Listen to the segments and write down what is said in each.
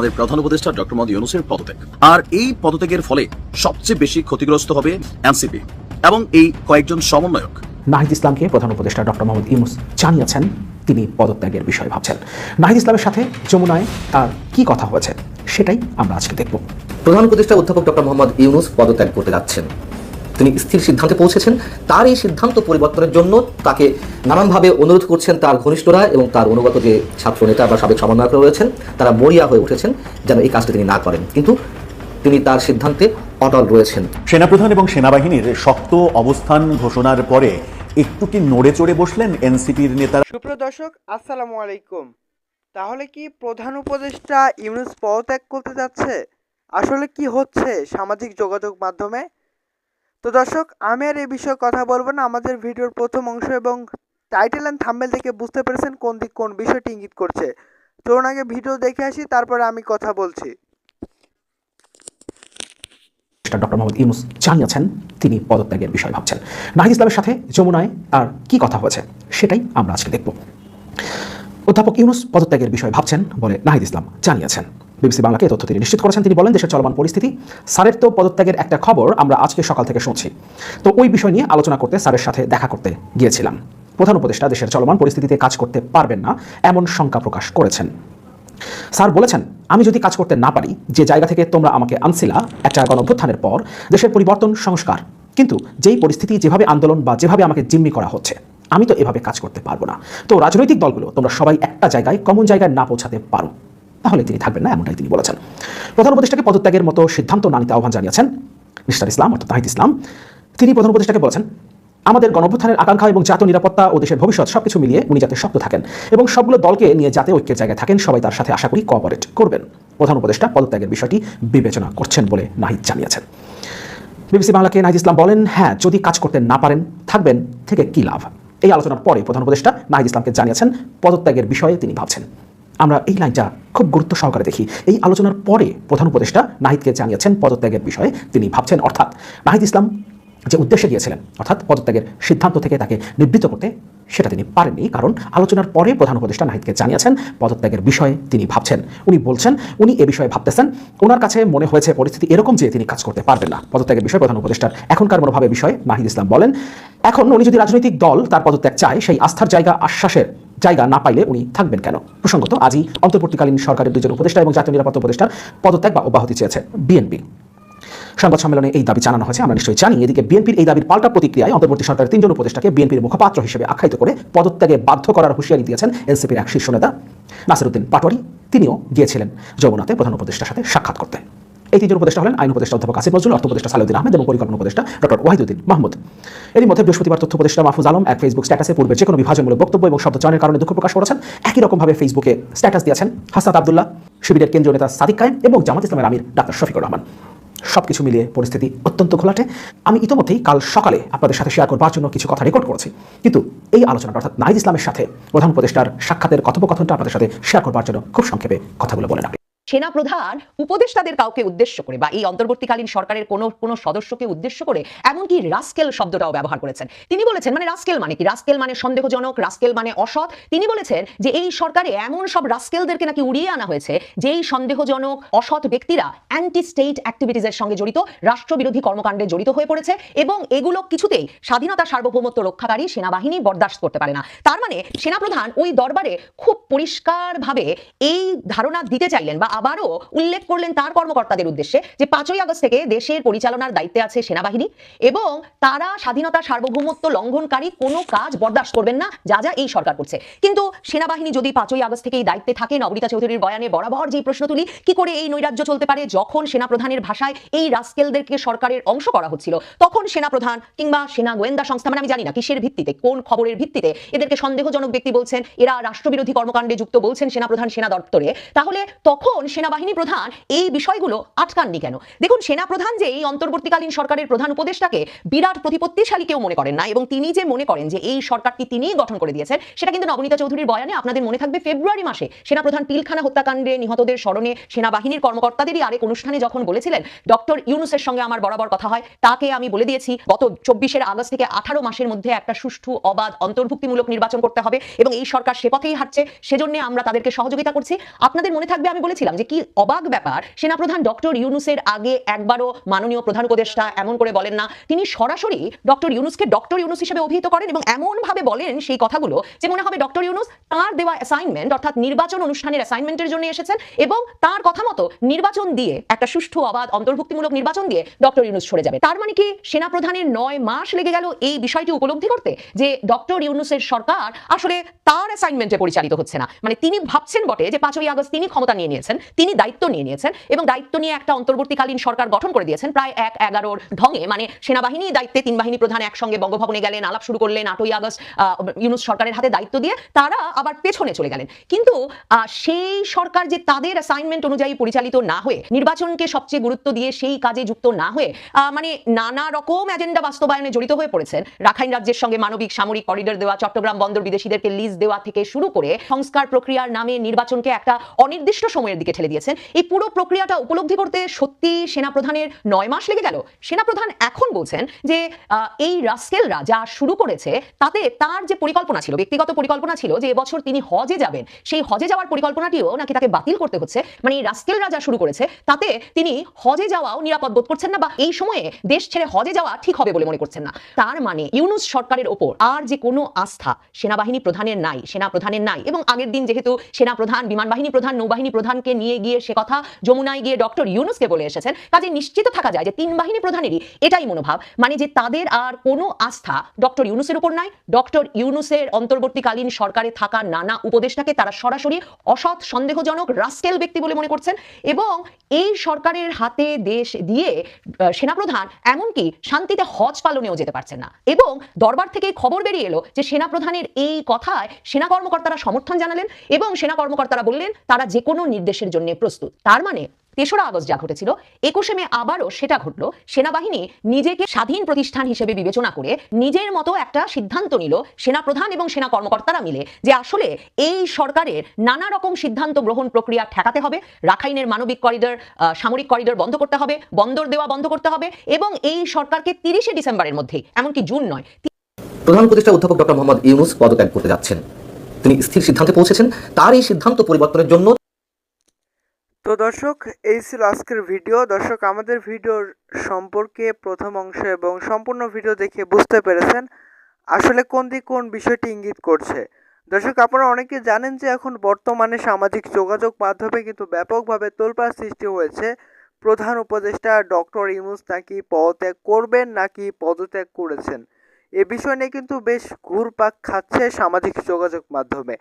আমাদের প্রধান উপদেষ্টা ডক্টর মোহাম্মদ ইউনুসের পদত্যাগ। আর এই পদত্যাগের ফলে সবচেয়ে বেশি ক্ষতিগ্রস্ত হবে এনসিপি এবং এই কয়েকজন সমন্বয়ক। নাহিদ ইসলামকে প্রধান উপদেষ্টা ডক্টর মোহাম্মদ ইউনুস জানিয়েছেন তিনি পদত্যাগের বিষয়ে ভাবছেন। নাহিদ ইসলামের সাথে যমুনায় তার কি কথা হয়েছে সেটাই আমরা আজকে দেখব। প্রধান উপদেষ্টা অধ্যাপক ডক্টর মোহাম্মদ ইউনুস পদত্যাগ করতে যাচ্ছেন। তিনি স্থির সিদ্ধান্তে পৌঁছেছেন তার এই সিদ্ধান্ত পরিবর্তনের জন্য তাকে নানানভাবে অনুরোধ করছেন তার ঘনিষ্ঠরা এবং তার অনুগত যে ছাত্র নেতা বা সাবেক সমন্বয়করা রয়েছেন তারা মরিয়া হয়ে উঠেছেন যেন এই কাজটি তিনি না করেন। কিন্তু তিনি তার সিদ্ধান্তে অটল রয়েছেন। সেনাপ্রধান এবং সেনাবাহিনীর শক্ত অবস্থান ঘোষণার পরে একটু কি নড়ে চড়ে বসলেন এনসিপির নেতারা? সুপ্রিয় দর্শক আসসালামু আলাইকুম। তাহলে কি প্রধান উপদেষ্টা ইউনুস পদত্যাগ করতে যাচ্ছে? আসলে কি হচ্ছে সামাজিক যোগাযোগ মাধ্যমে? তো দর্শক, আমি আর এই বিষয়ে কথা বলব না। আমাদের ভিডিওর প্রথম অংশ এবং টাইটেল অ্যান্ড থাম্বেল থেকে বুঝতে পেরেছেন কোন দিক কোন বিষয়টি ইঙ্গিত করছে। চলুন আগে ভিডিও দেখে আসি, তারপরে আমি কথা বলছি। ডক্টর মোহাম্মদ ইউনুস জানিয়েছেন, তিনি পদত্যাগের বিষয়ে ভাবছেন। নাহিদ ইসলামের সাথে যমুনায় আর কি কথা হয়েছে, সেটাই আমরা আজকে দেখব। অধ্যাপক ইউনুস পদত্যাগের বিষয়ে ভাবছেন বলে নাহিদ ইসলাম জানিয়েছেন। বিবিসি বাংলাকে তথ্য তিনি নিশ্চিত করেছেন। তিনি বলেন, দেশের চলমান পরিস্থিতি, স্যারের তো পদত্যাগের একটা খবর আমরা আজকে সকাল থেকে শুনছি। তো ওই বিষয় নিয়ে আলোচনা করতে, স্যারের সাথে দেখা করতে গিয়েছিলাম। প্রধান উপদেষ্টা দেশের চলমান পরিস্থিতিতে কাজ করতে পারবেন না, এমন শঙ্কা প্রকাশ করেছেন। স্যার বলেছেন, আমি যদি কাজ করতে না পারি, যে জায়গা থেকে তোমরা আমাকে আনছিলা, একটা গণঅভ্যুত্থানের পর, দেশের পরিবর্তন সংস্কার। কিন্তু যেই পরিস্থিতি, যেভাবে আন্দোলন বা যেভাবে আমাকে জিম্মি করা হচ্ছে, আমি তো এভাবে কাজ করতে পারব না। তো রাজনৈতিক দলগুলো, তোমরা সবাই একটা জায়গায়, কমন জায়গায় না পৌঁছাতে পারো। তাহলে তিনি থাকবেন না, এমনটাই তিনি বলেছেন। প্রধান উপদেষ্টাকে পদত্যাগের মতো সিদ্ধান্ত না নিতে আহ্বান জানিয়েছেন মিস্টার ইসলাম, অর্থাৎ তাহিদ ইসলাম। তিনি প্রধান উপদেষ্টাকে বলেছেন, আমাদের গণঅভ্যুত্থানের আকাঙ্ক্ষা এবং জাতীয় নিরাপত্তা ও দেশের ভবিষ্যৎ সবকিছু মিলিয়ে উনি যাতে শক্ত থাকেন এবং সবগুলো দলকে নিয়ে যাতে ঐক্যের জায়গায় থাকেন, সবাই তার সাথে আশা করি কোঅপারেট করবেন। প্রধান উপদেষ্টা পদত্যাগের বিষয়টি বিবেচনা করছেন বলে নাহিদ জানিয়েছেন। বিবিসি বাংলাকে নাহিদ ইসলাম বলেন হ্যাঁ যদি কাজ করতে না পারেন, থাকবেন, থেকে কি লাভ? এই আলোচনার পরে প্রধান উপদেষ্টা নাহিদ ইসলামকে জানিয়েছেন, পদত্যাগের বিষয়ে তিনি ভাবছেন। আমরা এই লাইনটা খুব গুরুত্ব সহকারে দেখি। এই আলোচনার পরে প্রধান উপদেষ্টা নাহিদকে জানিয়েছেন পদত্যাগের বিষয়ে তিনি ভাবছেন, অর্থাৎ নাহিদ ইসলাম যে উদ্দেশ্যে গিয়েছিলেন, অর্থাৎ পদত্যাগের সিদ্ধান্ত থেকে তাকে নিবৃত্ত করতে, সেটা তিনি পারেননি। কারণ আলোচনার পরে প্রধান উপদেষ্টা নাহিদকে জানিয়েছেন পদত্যাগের বিষয়ে তিনি ভাবছেন। উনি বলছেন, উনি এ বিষয়ে ভাবতেছেন ওনার কাছে মনে হয়েছে পরিস্থিতি এরকম যে তিনি কাজ করতে পারবেন না। পদত্যাগের বিষয়ে প্রধান উপদেষ্টার এখনকার মনোভাবের বিষয়ে নাহিদ ইসলাম বলেন, এখন উনি যদি রাজনৈতিক দল তার পদত্যাগ চায়, সেই আস্থার জায়গা আশ্বাসের জায়গা না পাইলে উনি থাকবেন কেন? প্রসঙ্গত, আজই অন্তর্বর্তীকালীন সরকারের দুজন উপদেষ্টা এবং জাতীয় নিরাপত্তা উপদেষ্টার পদত্যাগ বা অব্যাহতি চেয়েছে বিএনপি। সংবাদ সম্মেলনে এই দাবি জানানো হয়েছে। আমরা নিশ্চয়ই জানি, এদিকে বিএনপির এই দাবির পাল্টা প্রতিক্রিয়ায় অন্তর্বর্তী সরকারের তিনজন উপদেষ্টাকে বিএনপির মুখপাত্র হিসেবে আখ্যায়িত করে পদত্যাগে বাধ্য করার হুঁশিয়ারি দিয়েছেন এনসিপির এক শীর্ষ নেতা, নাসিরুদ্দিন পাটোয়ারি। তিনিও গিয়েছিলেন যমুনাতে প্রধান উপদেষ্টার সাথে সাক্ষাৎ করতে। এই তিনজন উপদেষ্টা হলেন আইন উপদেষ্টা অধ্যাপক আসিফ নজরুল, অর্থ উপদেষ্টা সালাউদ্দিন আহমেদ এবং পরিকল্পনা উপদেষ্টা ডক্টর ওয়াহিদুদ্দিন মাহমুদ। এরই মধ্যে বৃহস্পতিবার তথ্য উপদেষ্টা মাহফুজ আলম এক ফেসবুক স্ট্যাটাসে পূর্বে যে কোনো বিভাজনমূলক বক্তব্য এবং শব্দ চয়নের কারণে দুঃখ প্রকাশ করেছেন, একই রকমভাবে ফেসবুকে স্ট্যাটাস দিয়েছেন হাসান আবদুল্লাহ, শিবিরের কেন্দ্রীয় নেতা সাদিক কায়েম এবং জামাত ইসলামের আমির ডাক্তার শফিকুর রহমান। সবকিছু মিলিয়ে পরিস্থিতি অত্যন্ত ঘোলাটে। আমি ইতোমধ্যেই কাল সকালে আপনাদের সাথে শেয়ার করবার জন্য কিছু কথা রেকর্ড করেছি। কিন্তু এই আলোচনাটা অর্থাৎ নাহিদ ইসলামের সাথে প্রধান উপদেষ্টার সাক্ষাতের কথোপকথনটা আপনাদের সাথে শেয়ার করবার জন্য খুব সংক্ষেপে কথাগুলো বলে রাখি। সেনাপ্রধান উপদেষ্টাদের কাউকে উদ্দেশ্য করে বা এই অন্তর্বর্তীকালীন সরকারের কোনো কোনো সদস্যকে উদ্দেশ্য করে এমনকি রাস্কেল শব্দটাও ব্যবহার করেছেন। তিনি বলেছেন মানে রাস্কেল মানে কি? রাস্কেল মানে সন্দেহজনক, রাস্কেল মানে অসৎ। তিনি বলেছেন যে এই সরকারে এমন সব রাস্কেলদেরকে নাকি উড়িয়ে আনা হয়েছে যেই সন্দেহজনক, অসৎ ব্যক্তিরা অ্যান্টি স্টেট অ্যাক্টিভিটিসের সঙ্গে জড়িত, রাষ্ট্রবিরোধী কর্মকাণ্ডে জড়িত হয়ে পড়েছে এবং এগুলো কিছুতেই স্বাধীনতা সার্বভৌমত্ব রক্ষাকারী সেনাবাহিনী বরদাস্ত করতে পারে না। তার মানে সেনাপ্রধান ওই দরবারে খুব পরিষ্কারভাবে এই ধারণা দিতে চাইলেন বা আবারও উল্লেখ করলেন তার কর্মকর্তাদের উদ্দেশ্যে যে পাঁচই আগস্ট থেকে দেশের পরিচালনার দায়িত্বে আছে সেনাবাহিনী এবং তারা স্বাধীনতা সার্বভৌমত্ব লঙ্ঘনকারী কোনো কাজ বরদাস্ত করবেন না, যা যা এই সরকার করছে। কিন্তু সেনাবাহিনী যদি পাঁচই আগস্ট থেকে এই দায়িত্বে থাকে, নবনীতা চৌধুরীর বয়ানে বরাবর যে প্রশ্ন তুলি, কি করে এই নৈরাজ্য চলতে পারে? যখন সেনাপ্রধানের ভাষায় এই রাস্কেলদেরকে সরকারের অংশ করা হচ্ছিল, তখন সেনাপ্রধান কিংবা সেনা গোয়েন্দা সংস্থা মানে আমি জানি না কিসের ভিত্তিতে, কোন খবরের ভিত্তিতে এদেরকে সন্দেহজনক ব্যক্তি বলছেন, এরা রাষ্ট্রবিরোধী কর্মকাণ্ডে যুক্ত বলছেন সেনাপ্রধান সেনা দপ্তরে, তাহলে তখন সেনাবাহিনী প্রধান, এই বিষয়গুলো আটকাননি কেন? দেখুন, সেনাপ্রধান যে এই অন্তর্বর্তীকালীন সরকারের প্রধান উপদেষ্টাকে বিরাট প্রতিপত্তিশালী কেউ মনে করেন না এবং তিনি যে মনে করেন যে এই সরকারটি তিনিই গঠন করে দিয়েছেন, সেটা কিন্তু নবনীতা চৌধুরীর বয়ানে আপনাদের মনে থাকবে ফেব্রুয়ারি মাসে সেনাপ্রধান পিলখানা হত্যাকাণ্ডে নিহতদের স্মরণে সেনাবাহিনীর কর্মকর্তাদেরই আরেক অনুষ্ঠানে যখন বলেছিলেন, ডক্টর ইউনুসের সঙ্গে আমার বরাবর কথা হয়, তাকে আমি বলে দিয়েছি, গত চব্বিশের আগস্ট থেকে আঠারো মাসের মধ্যে একটা সুষ্ঠু, অবাধ, অন্তর্ভুক্তিমূলক নির্বাচন করতে হবে এবং এই সরকার সে পথেই হাঁটছে, সেজন্য আমরা তাদেরকে সহযোগিতা করছি। আপনাদের মনে থাকবে আমি বলেছিলাম যে কি অবাক ব্যাপার, সেনাপ্রধান ডক্টর ইউনুসের আগে একবারও মাননীয় প্রধান উপদেষ্টা এমন করে বলেন না। তিনি সরাসরি ডক্টর ইউনুসকে ডক্টর ইউনুস হিসেবে অভিহিত করেন এবং এমন ভাবে বলেন সেই কথাগুলো যে মনে হবে ডক্টর ইউনুস তার দেওয়া অ্যাসাইনমেন্ট অর্থাৎ নির্বাচন অনুষ্ঠানের অ্যাসাইনমেন্টের জন্য এসেছেন এবং তার কথা মতো নির্বাচন দিয়ে, একটা সুষ্ঠু, অবাধ, অন্তর্ভুক্তিমূলক নির্বাচন দিয়ে ডক্টর ইউনুস সরে যাবে তার মানে কি? সেনাপ্রধানের নয় মাস লেগে গেল এই বিষয়টি উপলব্ধি করতে যে ডক্টর ইউনুসের সরকার আসলে তার অ্যাসাইনমেন্টে পরিচালিত হচ্ছে না। মানে তিনি ভাবছেন বটে যে পাঁচই আগস্ট তিনি ক্ষমতা নিয়ে নিয়েছেন, তিনি দায়িত্ব নিয়ে নিয়েছেন এবং দায়িত্ব নিয়ে একটা অন্তর্বর্তীকালীন সরকার গঠন করে দিয়েছেন প্রায় এক এগারোর ঢঙে। মানে সেনাবাহিনী দায়িত্বে তিন বাহিনী প্রধান একসঙ্গে বঙ্গভবনে গেলেন, আলাপ শুরু করলেন, আটই আগস্ট ইউনুস সরকারের হাতে দায়িত্ব দিয়ে তারা আবার পেছনে চলে গেলেন। কিন্তু সেই সরকার যে তাদের অ্যাসাইনমেন্ট অনুযায়ী পরিচালিত না হয়ে, নির্বাচনকে সবচেয়ে গুরুত্ব দিয়ে সেই কাজে যুক্ত না হয়ে মানে নানা রকম এজেন্ডা বাস্তবায়নে জড়িত হয়ে পড়েছেন। রাখাইন রাজ্যের সঙ্গে মানবিক সামরিক করিডোর দেওয়া, চট্টগ্রাম বন্দর বিদেশিদেরকে লিজ দেওয়া থেকে শুরু করে, সংস্কার প্রক্রিয়ার নামে নির্বাচনকে একটা অনির্দিষ্ট সময়ের দিকে ঠেলে দিয়েছেন। এই পুরো প্রক্রিয়াটা উপলব্ধি করতে সত্যি সেনাপ্রধানের নয় মাস লেগে গেল। সেনাপ্রধান এখন বলছেন যে এই রাস্কেলরা যা শুরু করেছে, তাতে তার যে পরিকল্পনা ছিল, ব্যক্তিগত পরিকল্পনা ছিল যে, এবছর তিনি হজে যাবেন। সেই হজে যাওয়ার পরিকল্পনাটিও নাকি তাকে বাতিল করতে হচ্ছে। মানে এই রাস্কেলরা যা শুরু করেছে। তাতে তিনি হজে যাওয়াও নিরাপদ বোধ করছেন না বা এই সময়ে দেশ ছেড়ে হজে যাওয়া ঠিক হবে বলে মনে করছেন না। তার মানে ইউনুস সরকারের ওপর আর যে কোনো আস্থা সেনাবাহিনী প্রধানের নাই, সেনা প্রধানের নাই এবং আগের দিন যেহেতু সেনা প্রধান, বিমান বাহিনী প্রধান, নৌবাহিনী প্রধানকে নিয়ে গিয়ে সে কথা যমুনায় গিয়ে ডক্টর ইউনুসকে বলে এসেছেন, কাজে নিশ্চিত থাকা যায় যে তিন বাহিনী প্রধানেরই এটাই মনোভাব। মানে যে তাদের আর কোনো আস্থা ডক্টর ইউনুসের উপর নাই, ডক্টর ইউনুসের অন্তর্বর্তীকালীন সরকারে থাকা নানা উপদেষ্টাকে তারা সরাসরি অসৎ, সন্দেহজনক রাস্টেল ব্যক্তি বলে মনে করছেন এবং এই সরকারের হাতে দেশ দিয়ে সেনাপ্রধান এমনকি শান্তিতে হজ পালনেও যেতে পারছেন না। এবং দরবার থেকে খবর বেরিয়ে এলো যে সেনাপ্রধানের এই কথায় সেনা কর্মকর্তারা সমর্থন জানালেন এবং সেনা কর্মকর্তারা বললেন, তারা যে কোনো নির্দেশের জন্য প্রস্তুত। তার মানে তেসরা আগস্ট যা ঘটেছিল, একুশে মে আবারও সেটা ঘটলো। সেনাবাহিনী নিজেকে স্বাধীন প্রতিষ্ঠান হিসেবে বিবেচনা করে নিজের মতো একটা সিদ্ধান্ত নিল, সেনাপ্রধান এবং সেনা কর্মকর্তারা মিলে, যে আসলে এই সরকারের নানা রকম সিদ্ধান্ত গ্রহণ প্রক্রিয়া ঠেকাতে হবে, রাখাইনের মানবিক করিডোর সামরিক করিডর বন্ধ করতে হবে, বন্দর দেওয়া বন্ধ করতে হবে, এবং এই সরকারকে তিরিশে ডিসেম্বরের মধ্যেই এমনকি জুন নয় প্রধান উপদেষ্টা অধ্যাপক ডক্টর মোহাম্মদ ইউনুস পদত্যাগ করতে যাচ্ছেন। তিনি স্থির সিদ্ধান্তে পৌঁছেছেন, তার এই সিদ্ধান্ত পরিবর্তনের জন্য তো দর্শক, এই ছিল আজকের ভিডিও। দর্শক, আমাদের ভিডিওর সম্পর্কে প্রথম অংশ এবং সম্পূর্ণ ভিডিও দেখে বুঝতে পেরেছেন আসলে কোন দিক কোন বিষয়টি ইঙ্গিত করছে। দর্শক, আপনারা অনেকে জানেন যে এখন বর্তমানে সামাজিক যোগাযোগ মাধ্যমে কিন্তু ব্যাপকভাবে তোলপাড় সৃষ্টি হয়েছে। প্রধান উপদেষ্টা ডক্টর ইউনুস নাকি পদত্যাগ করবেন নাকি পদত্যাগ করেছেন? এ বিষয় নিয়ে কিন্তু বেশ ঘুরপাক খাচ্ছে সামাজিক যোগাযোগ মাধ্যমে।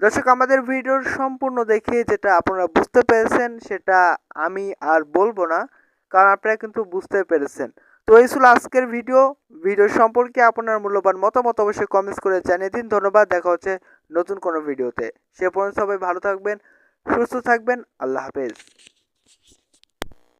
দর্শক, আমাদের ভিডিওর সম্পূর্ণ দেখে যেটা আপনারা বুঝতে পেরেছেন, সেটা আমি আর বলব না, কারণ আপনারা কিন্তু বুঝতে পেরেছেন। তো এই ছিল আজকের ভিডিও। ভিডিও সম্পর্কে আপনার মূল্যবান মতামত অবশ্যই কমেন্টস করে জানিয়ে দিন। ধন্যবাদ। দেখা হচ্ছে নতুন কোনো ভিডিওতে। সে পর্যন্ত সবাই ভালো থাকবেন, সুস্থ থাকবেন। আল্লাহ হাফেজ।